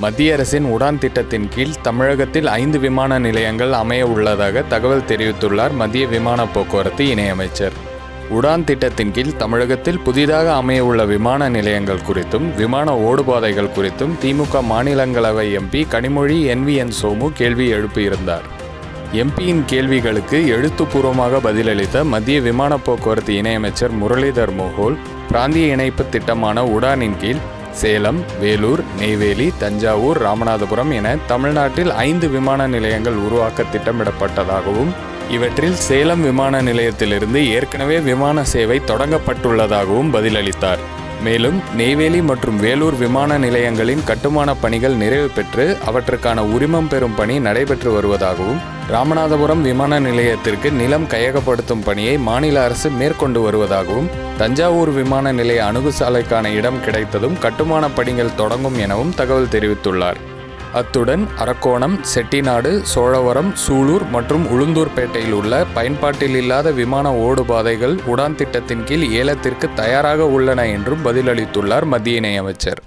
மத்திய அரசின் உடான் திட்டத்தின் கீழ் தமிழகத்தில் ஐந்து விமான நிலையங்கள் அமைய உள்ளதாக தகவல் தெரிவித்துள்ளார் மத்திய விமான போக்குவரத்து இணையமைச்சர். உடான் திட்டத்தின் கீழ் தமிழகத்தில் புதிதாக அமையவுள்ள விமான நிலையங்கள் குறித்தும் விமான ஓடுபாதைகள் குறித்தும் திமுக மாநிலங்களவை MP Kanimozhi N V N Somu கேள்வி எழுப்பியிருந்தார். எம்பியின் கேள்விகளுக்கு எழுத்துப்பூர்வமாக பதிலளித்த மத்திய விமான போக்குவரத்து இணையமைச்சர் முரளிதர் மோகோல் பிராந்திய இணைப்பு திட்டமான உடானின் கீழ் சேலம் வேலூர் நெய்வேலி தஞ்சாவூர் ராமநாதபுரம் என தமிழ்நாட்டில் ஐந்து விமான நிலையங்கள் உருவாக்க திட்டமிடப்பட்டதாகவும் இவற்றில் சேலம் விமான நிலையத்திலிருந்து ஏற்கனவே விமான சேவை தொடங்கப்பட்டுள்ளதாகவும் பதிலளித்தார். மேலும் நெய்வேலி மற்றும் வேலூர் விமான நிலையங்களின் கட்டுமான பணிகள் நிறைவு பெற்று அவற்றுக்கான உரிமம் பெறும் பணி நடைபெற்று வருவதாகவும் ராமநாதபுரம் விமான நிலையத்திற்கு நிலம் கையகப்படுத்தும் பணியை மாநில அரசு மேற்கொண்டு வருவதாகவும் தஞ்சாவூர் விமான நிலைய அணுகுசாலைக்கான இடம் கிடைத்ததும் கட்டுமான பணிகள் தொடங்கும் எனவும் தகவல் தெரிவித்துள்ளார். அத்துடன் அரக்கோணம் செட்டிநாடு சோழவரம் சூலூர் மற்றும் உளுந்தூர்பேட்டையில் உள்ள பயன்பாட்டில் இல்லாத விமான ஓடுபாதைகள் உடான் திட்டத்தின் கீழ் ஏலத்திற்கு தயாராக உள்ளன என்றும் பதிலளித்துள்ளார் மத்திய இணையமைச்சர்.